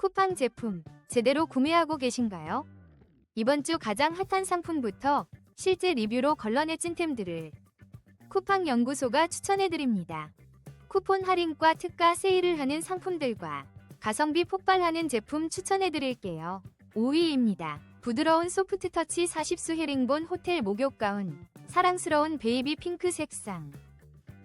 쿠팡 제품 제대로 구매하고 계신가요? 이번 주 가장 핫한 상품부터 실제 리뷰로 걸러내 찐템들을 쿠팡 연구소가 추천해드립니다. 쿠폰 할인과 특가 세일을 하는 상품들과 가성비 폭발하는 제품 추천해드릴게요. 5위입니다. 부드러운 소프트 터치 40수 헤링본 호텔 목욕 가운 사랑스러운 베이비 핑크 색상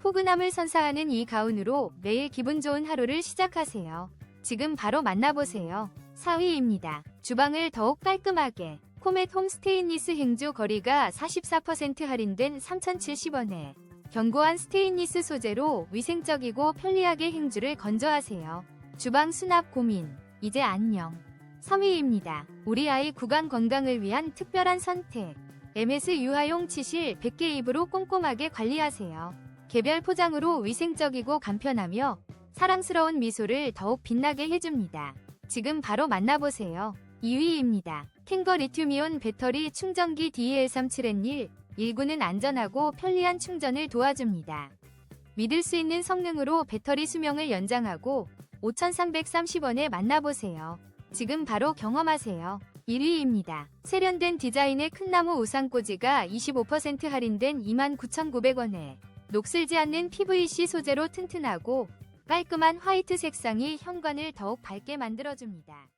포근함을 선사하는 이 가운으로 매일 기분 좋은 하루를 시작하세요. 지금 바로 만나보세요. 4위입니다. 주방을 더욱 깔끔하게 코멧 홈 스테인리스 행주 거리가 44% 할인된 3,070원에 견고한 스테인리스 소재로 위생적이고 편리하게 행주를 건조하세요. 주방 수납 고민 이제 안녕. 3위입니다. 우리 아이 구강 건강을 위한 특별한 선택. MS 유아용 치실 100개 입으로 꼼꼼하게 관리하세요. 개별 포장으로 위생적이고 간편하며 사랑스러운 미소를 더욱 빛나게 해줍니다. 지금 바로 만나보세요. 2위입니다. 캥거 리튬이온 배터리 충전기 DL37N1 1구는 안전하고 편리한 충전을 도와줍니다. 믿을 수 있는 성능으로 배터리 수명을 연장하고 5,330원에 만나보세요. 지금 바로 경험하세요. 1위입니다. 세련된 디자인의 큰 나무 우산꽂이가 25% 할인된 29,900원에 녹슬지 않는 PVC 소재로 튼튼하고 깔끔한 화이트 색상이 현관을 더욱 밝게 만들어줍니다.